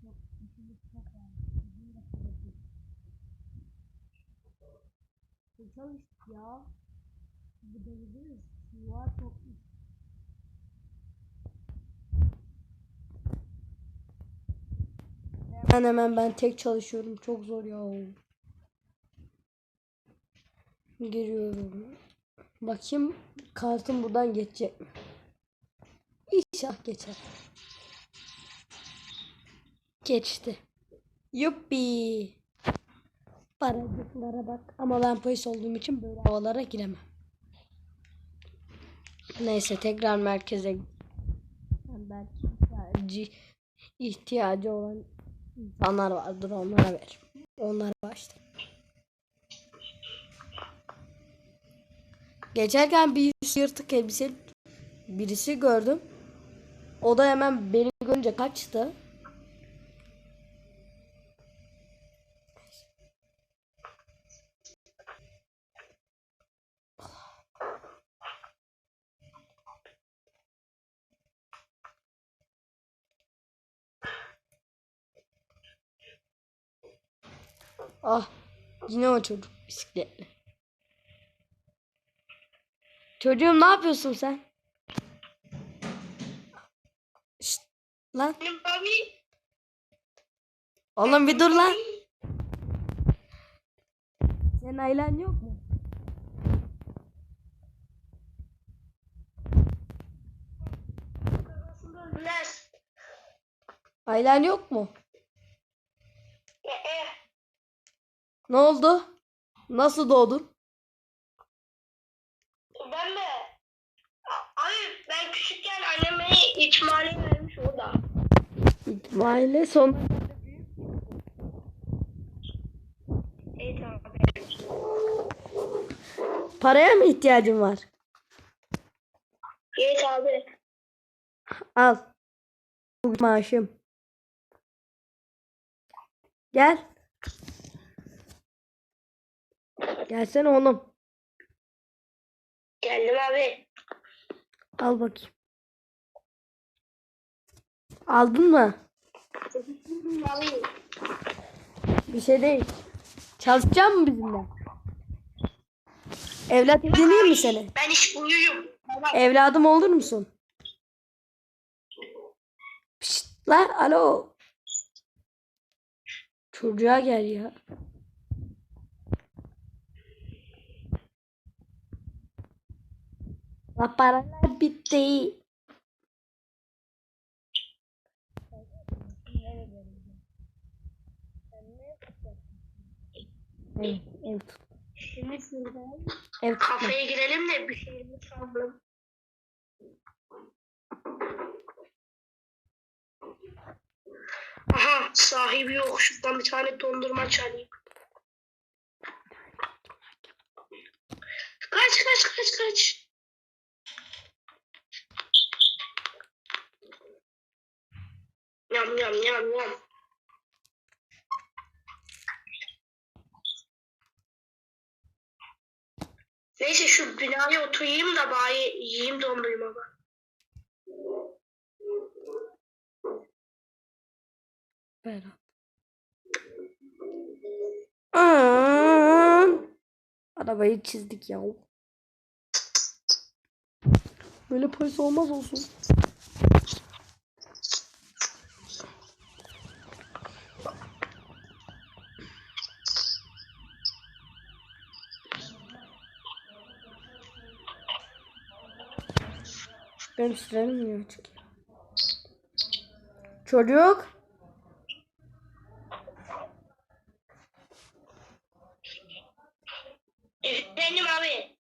çok, çok çalış ya. Gidebiliriz. Var çok iş. Hemen hemen ben tek çalışıyorum. Çok zor ya. Giriyorum. Bakayım kartım buradan geçecek mi? İnşallah geçer. Geçti. Yuppi. Paracıklara bak. Ama ben polis olduğum için böyle havalara giremem. Neyse tekrar merkeze belki ihtiyacı, ihtiyacı olan insanlar vardır onlara ver. Onlara başla. Geçerken bir yırtık elbise birisi gördüm. O da hemen beni görünce kaçtı. Ah yine o çocuk bisikletli. Çocuğum ne yapıyorsun sen? Şşt, lan oğlum bir dur lan. Senin ailen yok mu? Ailen yok mu? Ne oldu? Nasıl doğdun? ben mi? Abi ben küçükken annem beni içmali vermiş orada. İtmaile son. Evet abi. Paraya mı ihtiyacın var? Evet abi. Al. Bu maaşım. Gel. Gelsene oğlum. Geldim abi. Al bakayım. Aldın mı? Alayım. Bir şey değil. Çalışacak mı bizimle? Evlat edineyim mi seni? Ben iş buyuyum. Evladım olur musun? Pişt, lan alo. Çocuğa gel ya. La paralar bitti. Ev, ev Ev kafeye girelim de bir şeyimi çalalım. Aha sahibi yok. Şuradan bir tane dondurma çalayım. Kaç kaç kaç kaç. Yam yam yam yam. Neyse şu binaya oturayım da bari yiyeyim dondurmamı. Berat. Aa, Arabayı çizdik ya. Böyle polis olmaz olsun. Benim sürem niye ya? Çocuk. Efendim abi.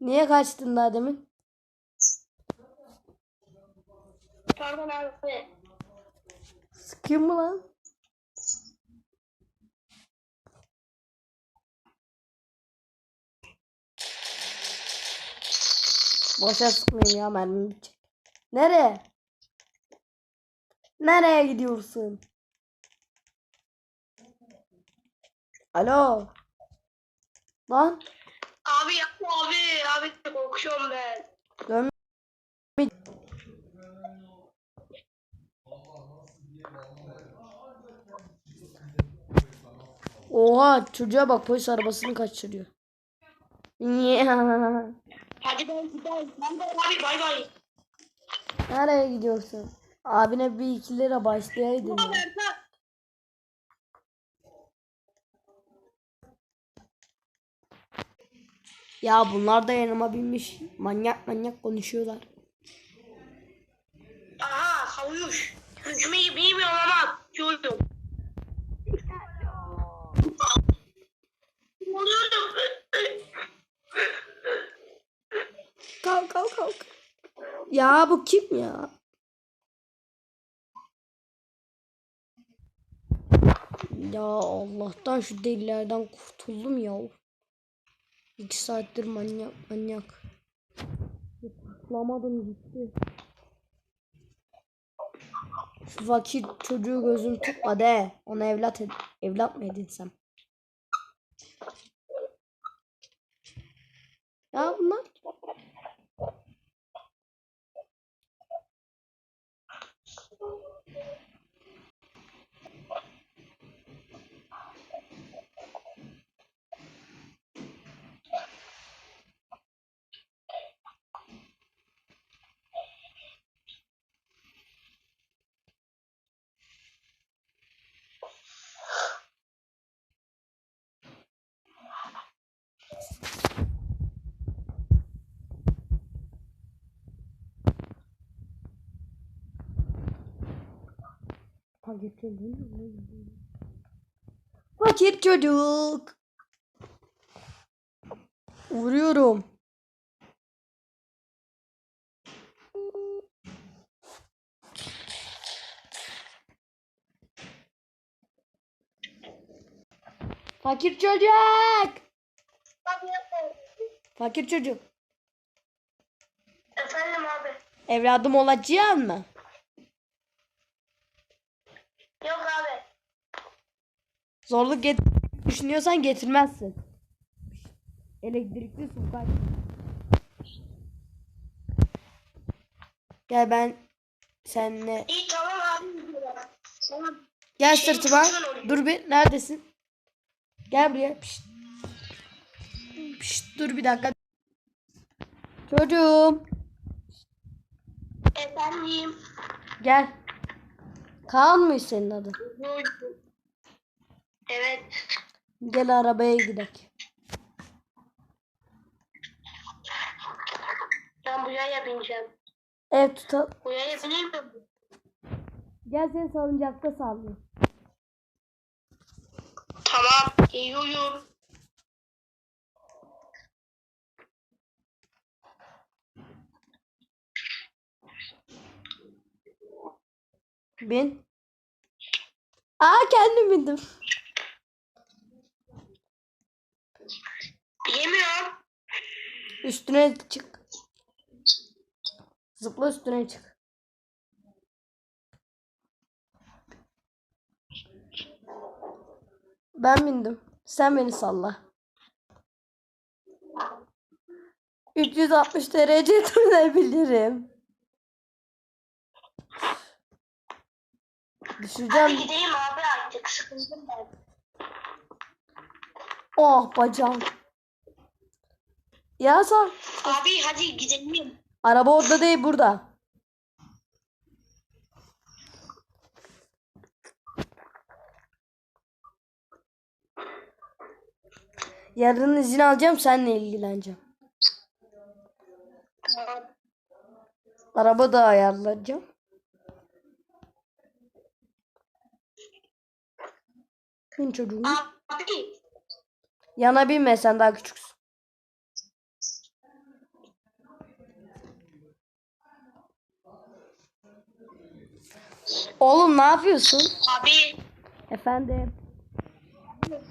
Niye kaçtın daha demin? Pardon abi. Sıkayım mı lan? Boşa sıkmayayım ya mermim bitecek. Nereye? Nereye gidiyorsun? Alo. Lan. Abi yapma abi. Abi korkuyorum ben. Dön. Oha çocuğa bak polis arabasını kaçırıyor. Yeah. Ben gidelim. Ben de abi bay bay. Nereye gidiyorsun? Abine bir iki lira başlayaydın ya. Ya bunlar da yanıma binmiş. Manyak manyak konuşuyorlar. Aha havuç. Yüzmeyi bilmiyorum ama atıyorum. Ne oluyor? Kalk kalk kalk. Ya bu kim ya? Ya Allah'tan şu delilerden kurtuldum ya. İki saattir manyak manyak. Kurtulamadım gitti. Şu fakir çocuğu gözüm tutma de. Ona evlat ed evlat mı edinsem? Ya bunlar Fakir çocuğu. Fakir çocuk. Vuruyorum. Fakir çocuk. Fakir çocuk. Efendim abi. Evladım olacaksın mı? Yok abi. Zorluk get düşünüyorsan getirmezsin. Elektrikli su kaç. Gel ben seninle İyi tamam abi. Tamam. gel Şey, sırtıma. Dur bir neredesin? Gel buraya. Pişt. Pişt, dur bir dakika. Çocuğum Efendim. gel. Kaan mı senin adın? Evet. Gel arabaya gidelim. Ben bu yaya bineceğim. Ev tutalım. Bu yaya binir mi? Gel seni salıncakta sallayayım. Tamam. Geliyorum. Bin. Aa kendim bindim. Bilemiyorum. Üstüne çık. Zıpla üstüne çık. Ben bindim. Sen beni salla. 360 derece dönebilirim. Hadi Düşeceğim. gideyim abi artık. Sıkıldım ben. Oh bacağım. Ya sen Abi hadi gidelim. araba orada değil burada. Yarın izin alacağım seninle ilgileneceğim. Araba da ayarlayacağım. Bin çocuğum. Abi. Yana binme sen daha küçüksün. Oğlum ne yapıyorsun? Abi. Efendim. Oğlum.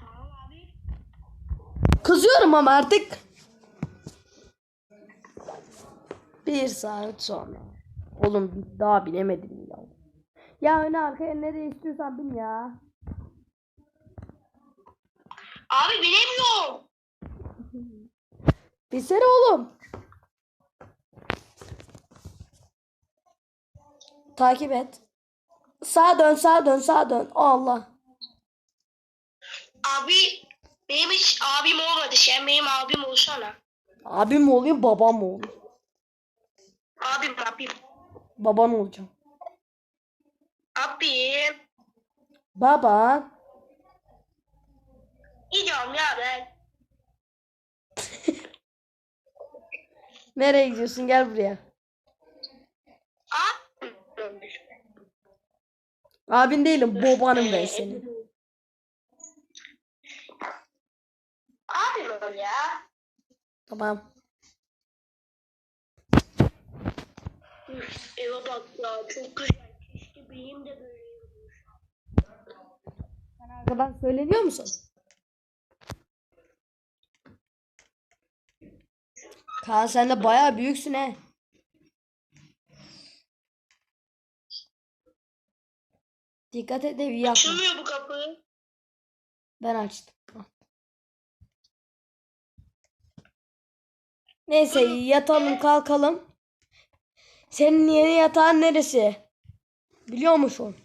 Tamam abi. Kızıyorum ama artık. Bir saat sonra. Oğlum daha binemedim ya. Ya öne arkaya nereye istiyorsan bin ya. Abi bilemiyorum. Binsene oğlum. Takip et. Sağa dön sağa dön sağa dön. Allah. Abi benim hiç abim olmadı. Sen benim abim olsana. Abim mi oluyor babam mı oluyor? Abim abim. Baban olacağım. Abim. Baba. Gidiyorum ya ben. Nereye gidiyorsun? Gel buraya. Abin değilim. Babanım ben senin. Abim ol ya. Tamam. Üf, Eve bak ya çok güzel. Keşke benim de böyle Arkadan söyleniyor musun? Kaan sen de bayağı büyüksün he. Dikkat et evi yakma. Açılmıyor bu kapı. Ben açtım. Neyse yatalım kalkalım. Senin yeni yatağın neresi? Biliyor musun?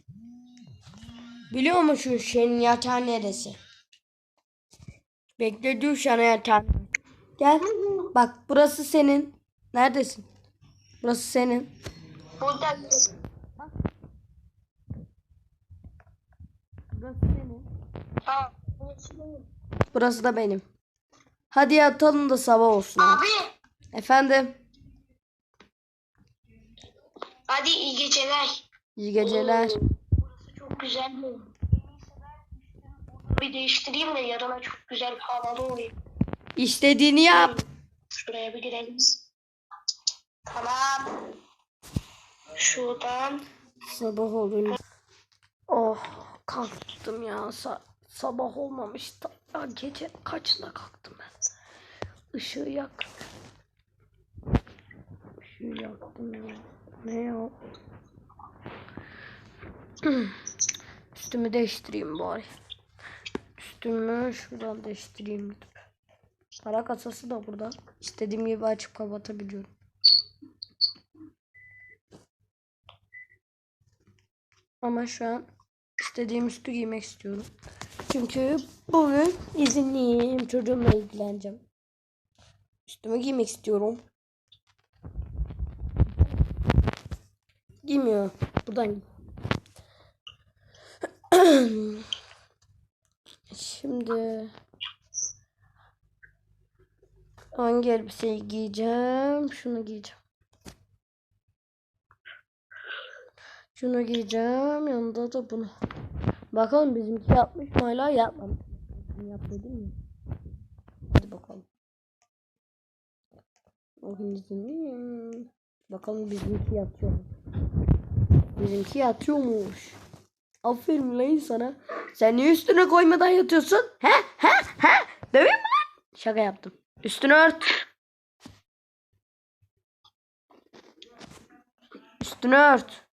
Biliyor musun senin yatağın neresi? Bekle dur sana yatağın. Gel. Bak burası senin. Neredesin? Burası senin. Burada Burası senin. Burası da benim. Hadi yatalım da sabah olsun. Abi. Efendim. Hadi iyi geceler. İyi geceler. Burası çok güzel mi? Bir değiştireyim de yarına çok güzel havalı olayım. İstediğini yap. Şuraya bir girelim. Tamam. Şuradan. Sabah oluyor. Oh kalktım ya. Sa- sabah olmamış da ya gece kaçta kalktım ben? Işığı yak. Işığı yaktım ya. Ne ya? Üstümü değiştireyim bari. Üstümü şuradan değiştireyim. Para kasası da burada. İstediğim gibi açıp kapatabiliyorum. Ama şu an istediğim üstü giymek istiyorum. Çünkü bugün izinliyim. Çocuğumla ilgileneceğim. Üstümü giymek istiyorum. Giymiyor. Buradan. Şimdi hangi elbiseyi giyeceğim? Şunu giyeceğim. Şunu giyeceğim. Yanında da bunu. Bakalım bizimki yapmış mı hala yapmamış. Yap dedim mi? Hadi bakalım. Bakın bizim Bakalım bizimki yatıyor? Bizimki yatıyormuş. Aferin lan sana. Sen niye üstüne koymadan yatıyorsun? He? He? He? Döveyim mi lan? Şaka yaptım. Üstünü ört. Üstünü ört.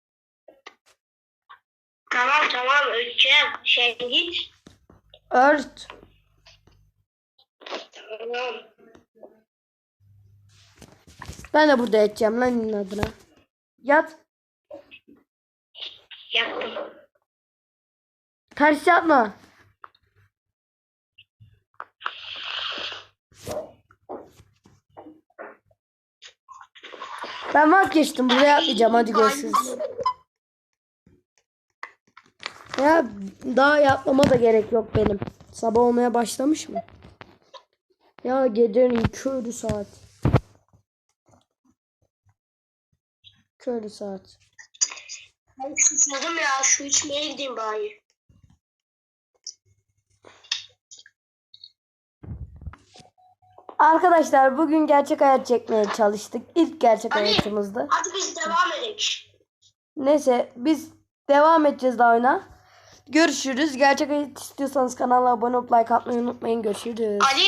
Tamam tamam ölçeceğim. Sen git. Ört. Tamam. Ben de burada yatacağım lan inadına. Yat. Yattım. Ters yapma. Ben vazgeçtim. Buraya atlayacağım. Hadi görüşürüz. Ya daha yapmama da gerek yok benim. Sabah olmaya başlamış mı? Ya gecenin körü saat. Körü saat. Ben susadım ya. Şu içmeye gideyim bari. Arkadaşlar bugün gerçek hayat çekmeye çalıştık. İlk gerçek Hadi. hayatımızdı. Hadi biz devam edelim. Neyse biz devam edeceğiz daha oyuna. Görüşürüz. Gerçek hayat istiyorsanız kanala abone olup like atmayı unutmayın. Görüşürüz. Ali.